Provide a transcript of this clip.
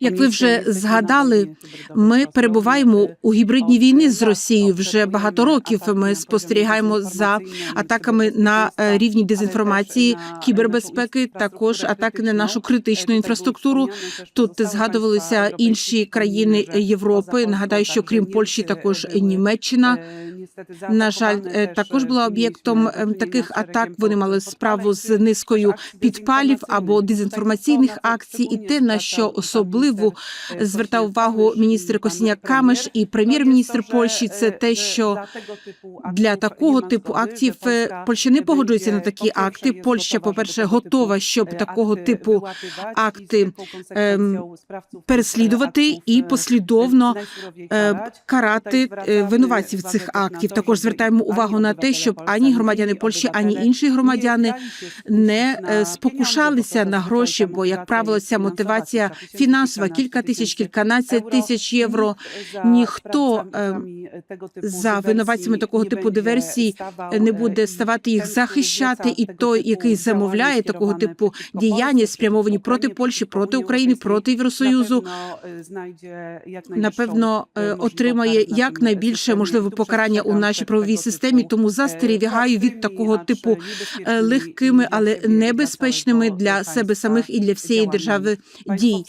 Як ви вже згадали, ми перебуваємо у гібридній війні з Росією вже багато років. Ми спостерігаємо за атаками на е, рівні дезінформації, кібербезпеки, також атаки на нашу критичну інфраструктуру. Тут згадувалися інші країни Європи. Нагадаю, що крім Польщі, також Німеччина. На жаль, е, також була об'єктом е, таких атак. Вони мали справу з низкою підпалів або дезінформаційних акцій, і те на що особливо звертав увагу міністр Косіняк Камеш і прем'єр-міністр Польщі. Це те, що для такого типу актів е, Польща не погоджується на такі акти. Польща, по перше, готова, щоб такого типу акти ем, переслідувати і послідовно е, карати е, винуватців цих актів. Також звертаємо увагу на те, щоб ані громадяни Польщі, ані інші громадяни не е, спокушалися на гроші, бо як правило, ця мотивація фінансова кілька тисяч, кільканадцять тисяч євро. Ніхто е, за винуватцями такого типу диверсій не буде ставати їх захищати, і той, який замовляє такого типу діяння, спрямовані проти Польщі, проти України, проти Євросоюзу, напевно е, отримає якнайбільше можливе покарання у нашій правовій системі. Тому застерігаю від такого типу е, легкими, але небезпечними для себе самих і для всієї держави дій.